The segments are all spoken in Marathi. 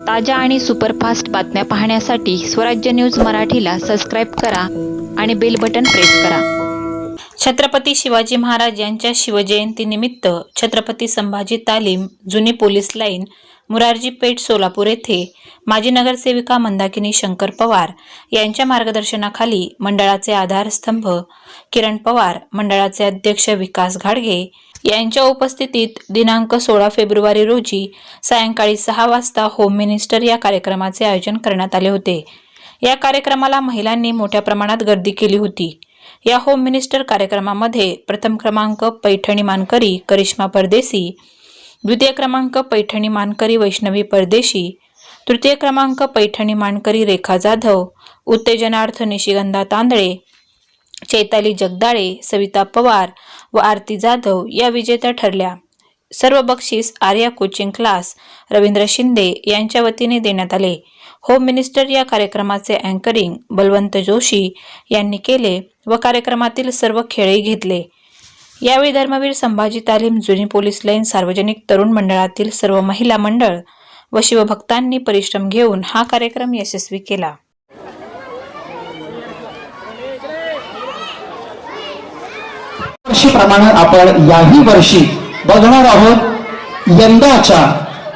ताज्या आणि सुपरफास्ट बातम्या पाहण्यासाठी स्वराज्य न्यूज मराठीला सबस्क्राईब करा आणि बेल बटन प्रेस करा. छत्रपती शिवाजी महाराज यांच्या शिवजयंतीनिमित्त छत्रपती संभाजी तालीम जुनी पोलीस लाईन मुरारजी पेठ सोलापूर येथे माजी नगरसेविका मंदाकिनी शंकर पवार यांच्या मार्गदर्शनाखाली मंडळाचे आधारस्तंभ किरण पवार मंडळाचे अध्यक्ष विकास घाडगे यांच्या उपस्थितीत दिनांक सोळा फेब्रुवारी रोजी सायंकाळी सहा वाजता होम मिनिस्टर या कार्यक्रमाचे आयोजन करण्यात आले होते. या कार्यक्रमाला महिलांनी मोठ्या प्रमाणात गर्दी केली होती. या होम मिनिस्टर कार्यक्रमामध्ये प्रथम क्रमांक पैठणी मानकरी करिश्मा परदेसी द्वितीय क्रमांक पैठणी मानकरी वैष्णवी परदेशी. तृतीय क्रमांक पैठणी मानकरी रेखा जाधव. उत्तेजनार्थ निशिगंधा तांदळे. चैताली जगदाळे सविता पवार व आरती जाधव या विजेत्या ठरल्या. सर्व बक्षीस आर्या कोचिंग क्लास रवींद्र शिंदे यांच्या वतीने देण्यात आले. होम मिनिस्टर या कार्यक्रमाचे अँकरिंग बलवंत जोशी यांनी केले व कार्यक्रमातील सर्व खेळही घेतले. यावेळी धर्मवीर संभाजी तालीम जुनी पोलीस लाईन सार्वजनिक तरुण मंडळातील सर्व महिला मंडळ व शिवभक्तांनी परिश्रम घेऊन हा कार्यक्रम यशस्वी केला. वर्षीप्रमाणे आपण याही वर्षी बघणार आहोत यंदाच्या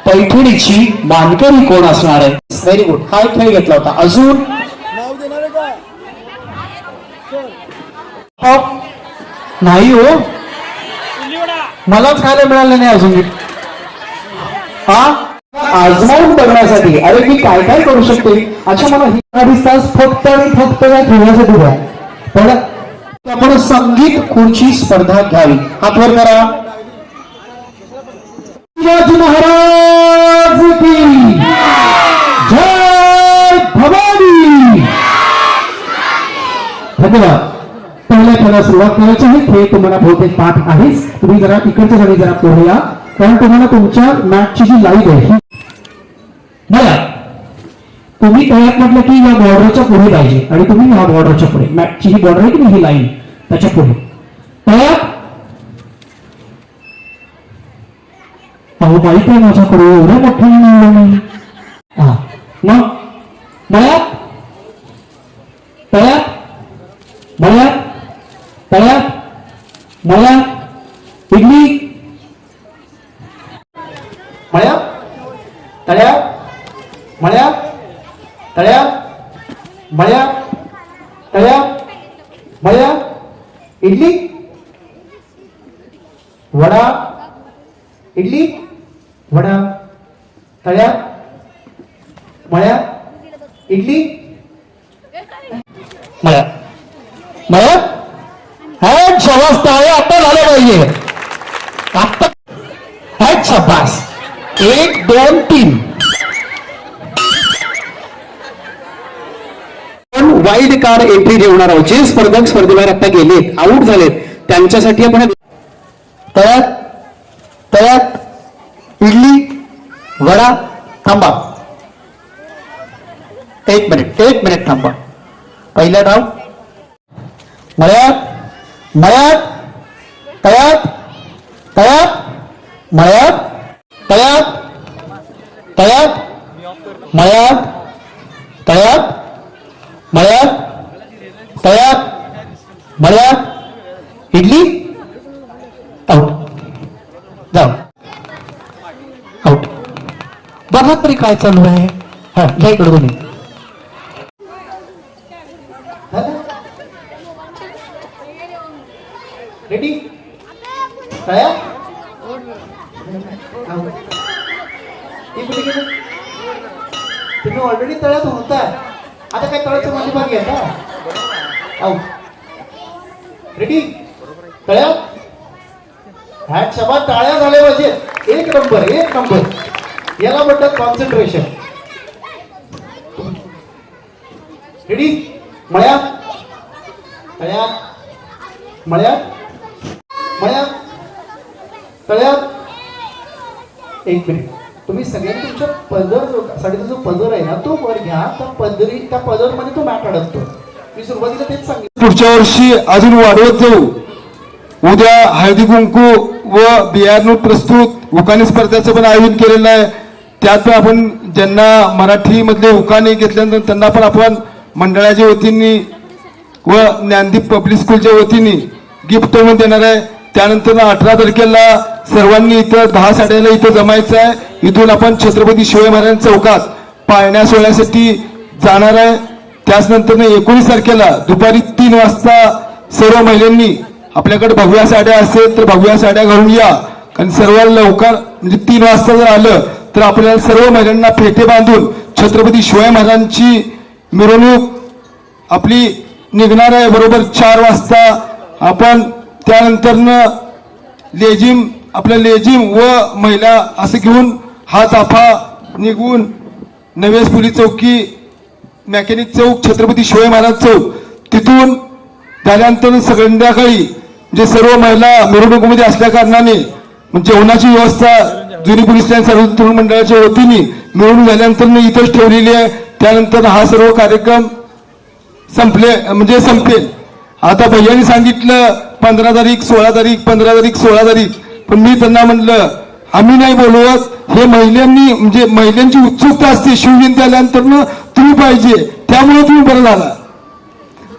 पैठणीची मानकरी कोण असणार आहे? व्हेरी गुड हा एक खेळ घेतला होता. अजून नाही हो. मलाच खायला मिळालं नाही अजून हा? आजमावून बघण्यासाठी. अरे मी काय काय करू शकते? अच्छा मला ही अडीच तास फक्त आणि फक्त काय ठेवण्यासाठी द्या. पण आपण संगीत खुर्ची स्पर्धा घ्यावी. हातवर करा. शिवाजी महाराज की जय भवानी. धन्यवाद. पहिल्या खेळाला सुरुवात करायची आहे. खेळ तुम्हाला बहुतेक पाठ आहेच तुम्ही जरा इकडच्या जागी जरा पुढे या. कारण तुम्हाला तुमच्या मॅचची जी लाईव्ह आहे बघा तुम्ही त्यात म्हटलं की या बॉर्डरच्या पुढे पाहिजे. आणि तुम्ही या बॉर्डरच्या पुढे. मॅचची ही बॉर्डर आहे की नाही, ही लाईन त्याच्या पुढे. तळ्यात अहो माहिती आहे माझ्याकडे एवढं मोठं नाही हा. मग? मळ्यात तयार तळ्यात मळ्यात इडली मळ्यात तळ्यात मळ्यात तळ्यात मळ्यात तळ्यात मळ्यात इडली. वडा. इडली. वडा. तळ्यात मळ्यात इडली. मळ्यात मळ्यात हॅट शबास टाळे आता झालं पाहिजे आता हॅट शबास। एक दोन तीन। आपण वाईल्ड कार्ड एंट्री ठेवणार आहोत. जे स्पर्धक स्पर्धेबाहेर आता गेलेत आउट झालेत त्यांच्यासाठी आपण तळ्यात तळ्यात इडली वडा थांबा. एक मिनिट एक मिनिट थांबा. पहिला डाव. मळ्यात. मळ्यात तळ्यात तळ्यात मळ्यात तळ्यात तळ्यात मळ्यात तळ्यात मळ्यात तळ्यात मळ्यात इडली? आउट जाऊ आउट बघा तरी काय चालू आहे. हा घ्या इकडे तुम्ही रेडी तयार तुम्ही ऑलरेडी तळ्यात होता आता काय तळ्याचं माझी भागी आहे का रेडी तळ्यात? हॅट शबा टाळ्या झाल्या पाहिजे. एक नंबर एक नंबर याला म्हणतात कॉन्सन्ट्रेशन रेडी मळ्या तळ्यात? मळ्यात? तळ्यात तळ्यात एक मिनिट. तुम्ही सगळ्यांनी तुमच्या पदर जो साडीचा जो पदर आहे ना तो वर घ्या. त्या पदरी त्या पदरमध्ये तो मॅट अडकतो. मी सुरुवातीला तेच सांगितलं. पुढच्या वर्षी अजून वाढवत जाऊ. उद्या हळदी कुंकू व बियाणू प्रस्तुत. उकाणी स्पर्धेचं पण आयोजन केलेलं आहे. त्यात पण आपण ज्यांना मराठीमधले उकाने घेतल्यानंतर त्यांना पण आपण मंडळाच्या वतीने व ज्ञानदीप पब्लिक स्कूलच्या वतीने गिफ्ट म्हणून देणार आहे. त्यानंतर अठरा तारखेला सर्वांनी इथं दहा साड्याला इथं जमायचं आहे इथून आपण छत्रपती शिवाजी महाराज चौकात पाळण्या सोहळ्यासाठी जाणार आहे. त्याचनंतर एकोणीस तारखेला दुपारी तीन वाजता सर्व महिलांनी आपल्याकडे भगव्या साड्या असेल तर भगव्या साड्या घालून या. कारण सर्व लवकर म्हणजे तीन वाजता जर आलं तर आपल्याला सर्व महिलांना फेटे बांधून छत्रपती शिवाजी महाराजांची मिरवणूक आपली निघणार आहे. बरोबर चार वाजता आपण त्यानंतरनं लेझिम आपल्या लेझिम व महिला असं घेऊन हा ताफा निघून नवेस पोलीस चौकी मॅकॅनिक चौक छत्रपती शिवाजी महाराज चौक तिथून झाल्यानंतर संध्याकाळी जे सर्व महिला मिरवणुकीमध्ये असल्या कारणाने जेवणाची व्यवस्था जुनी पोलीस स्टँड सर्व तरुण मंडळाच्या वतीने मिळून झाल्यानंतर इथंच ठेवलेली आहे. त्यानंतर हा सर्व कार्यक्रम संपले म्हणजे संपेल. आता भैयानी सांगितलं पंधरा तारीख सोळा तारीख पंधरा तारीख सोळा तारीख. पण मी त्यांना म्हणलं आम्ही नाही बोलवत. हे महिलांनी म्हणजे महिलांची उत्सुकता असते शिवजयंती आल्यानंतर तुम्ही पाहिजे. त्यामुळे तुम्ही बरं झाला.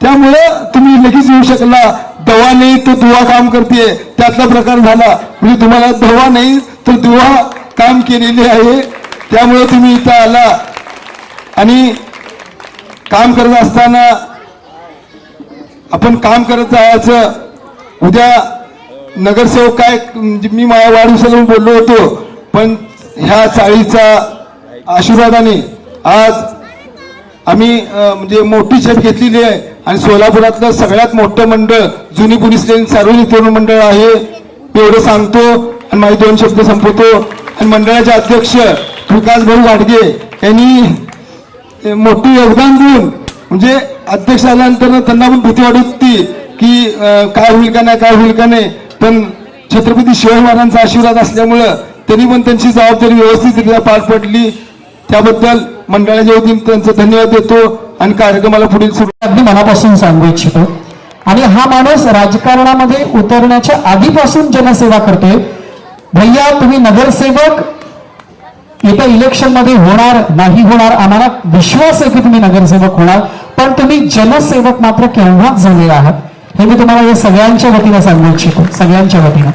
त्यामुळे तुम्ही लगेच येऊ शकला. दवा नाही तर दुवा काम करते. त्यातला प्रकार झाला. म्हणजे तुम्हाला दवा नाही तर दुवा काम केलेली आहे. त्यामुळे तुम्ही इथं आला. आणि काम करत असताना आपण काम करत जायचं. उद्या नगरसेवक काय म्हणजे मी माझ्या वाढदिवसाला बोललो होतो पण ह्या चाळीचा आशीर्वादाने आज आम्ही म्हणजे मोठी छत घेतलेली आहे आणि सोलापुरातलं सगळ्यात मोठं मंडळ जुनी पोलीस स्टेशन सार्वजनिक तरुण मंडळ आहे. एवढं सांगतो आणि माझे दोन शब्द संपवतो. आणि मंडळाचे अध्यक्ष विकास भाऊ वाडगे यांनी मोठं योगदान देऊन म्हणजे अध्यक्ष आल्यानंतर त्यांना पण भीती वाटत होती. की काय होईल का नाही काय होईल का नाही पण छत्रपती शिवाजी महाराजांचा आशीर्वाद असल्यामुळं त्यांनी पण त्यांची जबाबदारी व्यवस्थितरित्या पार पडली. त्याबद्दल मंडळाच्या वतीने त्यांचा धन्यवाद देतो आणि कार्यक्रमाला पुढील सुरू अगदी मनापासून सांगू इच्छितो. आणि हा माणूस राजकारणामध्ये उतरण्याच्या आधीपासून जनसेवा करतोय. भैया तुम्ही नगरसेवक येत्या इलेक्शनमध्ये होणार नाही होणार आम्हाला विश्वास आहे की तुम्ही नगरसेवक होणार पण तुम्ही जनसेवक मात्र केव्हाच झालेला आहात. हे मी तुम्हाला या सगळ्यांच्या वतीनं सांगू इच्छितो. सगळ्यांच्या वतीनं.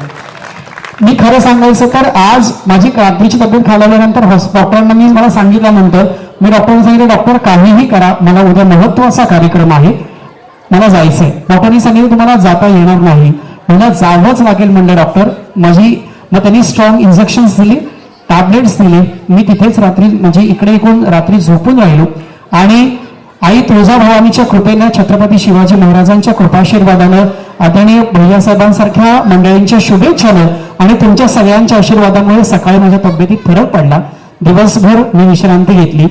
मी खरं सांगायचं तर आज माझी रात्रीची तब्येत खालावल्यानंतर डॉक्टरांना मी मला सांगितल्यानंतर मी डॉक्टरांना सांगितलं डॉक्टर काहीही करा. मला उद्या महत्त्वाचा कार्यक्रम आहे. मला जायचंय. डॉक्टरांनी सांगितलं तुम्हाला जाता येणार नाही. मला जावंच लागेल म्हणले डॉक्टर. माझी मग त्यांनी स्ट्रॉंग इंजेक्शन्स दिले टॅबलेट्स दिले. मी तिथेच रात्री म्हणजे इकडे एकूण रात्री झोपून राहिलो. आणि आई तुळजाभवानीच्या कृपेनं छत्रपती शिवाजी महाराजांच्या कृपाशीर्वादानं आदरणीय भैयासाहेबांसारख्या मंडळींच्या शुभेच्छानं आणि तुमच्या सगळ्यांच्या आशीर्वादामुळे सकाळी माझ्या तब्येतीत फरक पडला. दिवसभर मी विश्रांती घेतली.